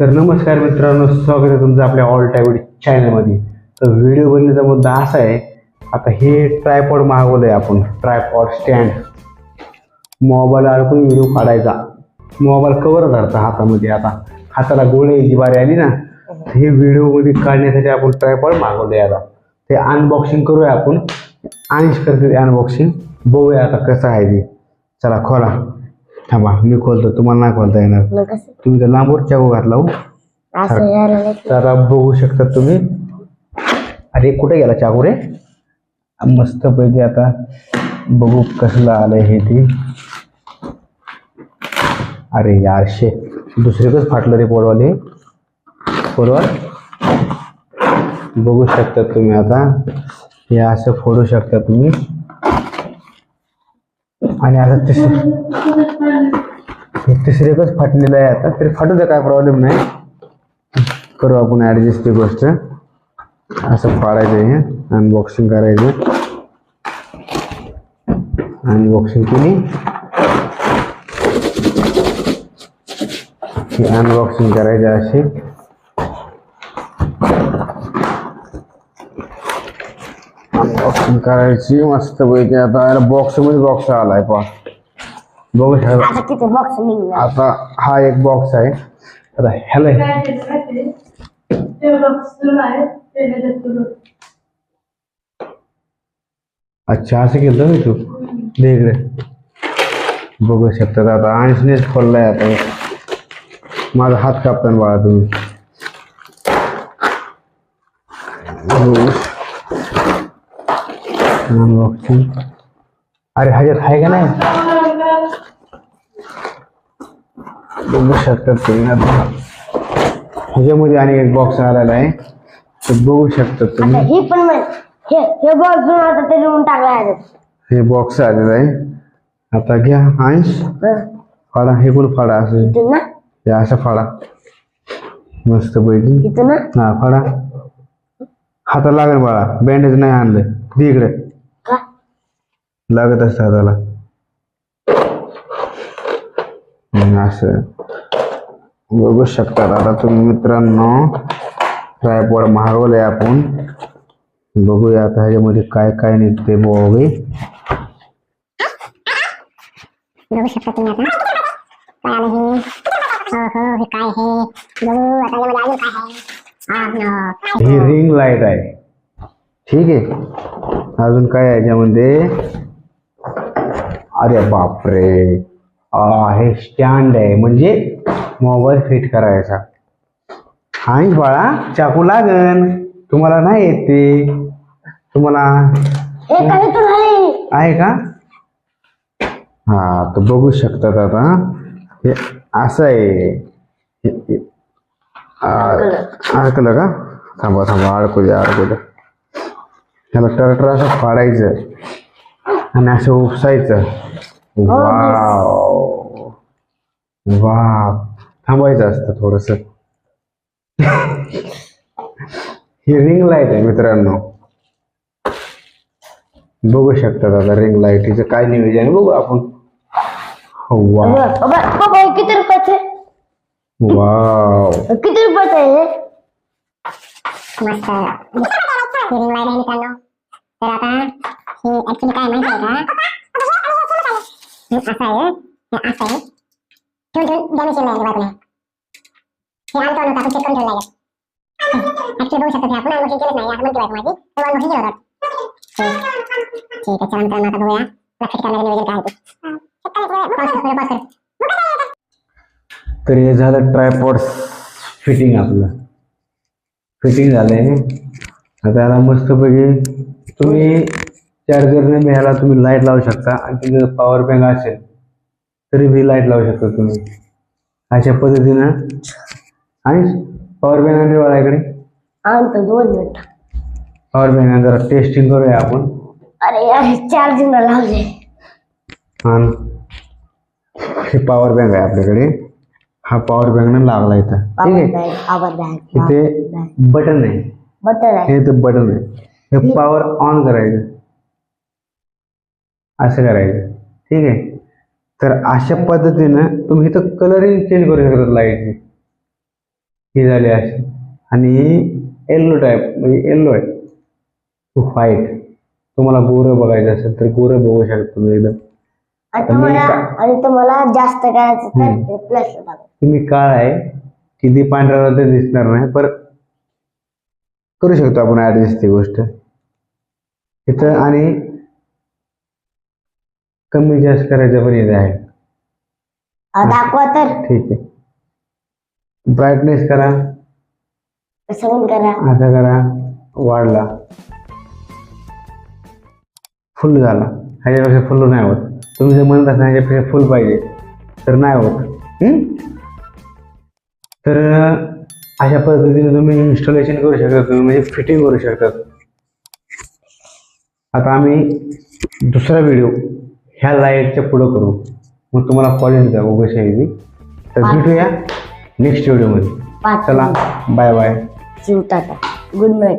तर नमस्कार मित्रांनो स्वागत आहे तुमचं आपल्या ऑल टाईम चॅनलमध्ये तर व्हिडिओ बनण्याचा मुद्दा असा आहे आता हे ट्रायपॉड मागवलं आहे आपण ट्रायपॉड स्टँड मोबाईल अडकून व्हिडिओ काढायचा. मोबाईल कवर धरता हातामध्ये आता हाताला गोळे बारी आली ना हे व्हिडिओमध्ये काढण्यासाठी आपण ट्रायपॉड मागवलं आहे आता. ते अनबॉक्सिंग करूया आपण. आणीच करते अनबॉक्सिंग बघूया आता कसं आहे ते. चला खोला. थांबा मी खोलतो. तुम्हाला नाही खोलता येणार. मग तुम्ही तर लांबवर चाकू घातला हो. असं यायला नाही तर आता बघू शकता तुम्ही. अरे कुठे गेला चाकू रे? मस्त पैकी आता बघू कसलं आलंय हे ते. अरे यार शे. दुसरीकच फाटलं रे पोरवाले. पोरवर बघू शकता तुम्ही आता. हे असं फोडू शकता तुम्ही. आणि आता तिसरं हे तिसरीकच फाटलेलं आहे आता. तरी फाटू द्या काय प्रॉब्लेम नाही. करू आपण ॲडजस्ट ती गोष्ट. असं फाडायचं हे. अनबॉक्सिंग करायचं. अनबॉक्सिंग केली. ही अनबॉक्सिंग करायचं अशी अनबॉक्सिंग करायची मस्त पैकी आता बॉक्समध्ये बॉक्स आलाय पा बघू शकता आता किती बॉक्स निघणार आता हा एक बॉक्स आहे आता ह्याला अच्छा असं केलं मी तू दे इकडे बघू शकतात आता आणखीनच खोललाय आता माझा हात कापताना बाळा तुम्ही अनबॉक्सिंग अरे ह्याच्यात आहे का नाही? तुम्ही आता ह्याच्यामध्ये आणि एक बॉक्स आलेला आहे तर बघू शकतात आता तुम्ही ही पण हे हे बॉक्स ते लिहून टाकला आहे हे बॉक्स आलेलं आहे आता घ्या अंश फाडा हे पण फाडा असं इथून ना हे असं फाडा। मस्त पैकी इथून ना हा फाडा। हाता लागेल बाळा बँडेज नाही आणलं दे इकडे लागत असतं हाताला असं. बघू शकतात आता तुम्ही मित्रांनो. ट्रायपॉड मागवलंय आपण. बघूया आता ह्याच्यामध्ये काय काय निघते बघे बघू शकता तुम्ही आता. काय आलं हे हो हो काय बघू आता यामध्ये अजून काय आहे? no. रिंग लाइट आहे. ठीक आहे. अजून काय आहे याच्यामध्ये अरे बापरे. हे स्टँड आहे. म्हणजे मोबाईल फिट करायचा. हाय बाळा चाकू लागन. तुम्हाला नाही येत तुम्हाला आहे का? हा तर बघू शकतात आता. हे असं आहे. अडकलं का? थांबा थांबा अडकू द्या अडकू द्या त्याला टरटर असं फाडायचं आणि असं उपसायचं. वाव. वा थांबायचं असतं थोडस. ही रिंग लाइट आहे मित्रांनो. बघू शकतात आता रिंग लाईटीचं काय नियोजन आहे? बघू आपण. हो, वा किती रुपयाचे? वाव. किती रुपयाचे आहे हे? मस्त रिंग लाइट आहे मित्रांनो. तर आता हे ऍक्च्युली काय माहिती आहे का? हे असं आहे हे असं आहे ठेवून ठेवून डॅमेज केलं आहे बाजूला हे आणतो नव्हतं आपण चेक करून ठेवलं आहे ऍक्च्युली बघू आपण अनबॉक्सिंग केलंच नाही असं बायको माझी तर अनबॉक्सिंग केलं होतं ठीक आहे चला मित्रांनो आता बघूया लक्षात करण्याचं नियोजन काय आहे ते तर हे झालं ट्रायपॉड फिटिंग आपलं फिटिंग झालंय आता याला मस्तपैकी तुम्ही चार्जरने ह्याला तुम्ही लाइट लावू शकता. आणि तुमचं पॉवर बँक असेल तरी बी लाइट लावू शकता तुम्ही. अशा पद्धतीनं. आणि पॉवर बँक आणि बाळाकडे आणतो दोन मिनिट पॉवर बँक जरा टेस्टिंग करूया आपण. अरे यार चार्जिंग लावले. हे पॉवर बँक आहे आपल्याकडे. हा पॉवर बँकनं लागला इथं. ठीक आहे? इथे बटन आहे. बटर आहे. हे बटन आहे. हे पॉवर ऑन करायचं. असं करायचं. ठीक आहे? तर अशा पद्धतीनं तुम्ही इथं कलरिंग चेंज करू शकता लाईटची ही झाली अशी. आणि येल्लो टाईप म्हणजे येल्लो आहे. व्हाईट तुम्हाला गोरं बघायचं असेल तर गोरं बघू शकता तुम्ही एकदम. आणि तुम्हाला जास्त करायचं तर. प्लस तुम्ही काळ आहे किती पांढऱ्याला ते दिसणार नाही पर करू शकतो आपण ऍडजस्ट ती गोष्ट. इथं आणि कमी जास्त करायचं पण आहे. दाखवा तर. ठीक आहे. ब्राईटनेस करा. पण करा. आता करा. वाढला. फुल झाला. ह्याच्यापेक्षा फुल नाही होत. तुम्ही जर म्हणत असाल ह्याच्यापेक्षा फुल पाहिजे तर नाही होत. हम्म? तर अशा पद्धतीने तुम्ही इन्स्टॉलेशन करू शकता. तुम्ही म्हणजे फिटिंग करू शकता. आता आम्ही दुसरा व्हिडिओ ह्या लाईटच्या पुढं करू. मग तुम्हाला कॉलेज द्या उगाशी तर भेटूया नेक्स्ट व्हिडिओमध्ये पाच चला बाय बाय जीव टाका. Good night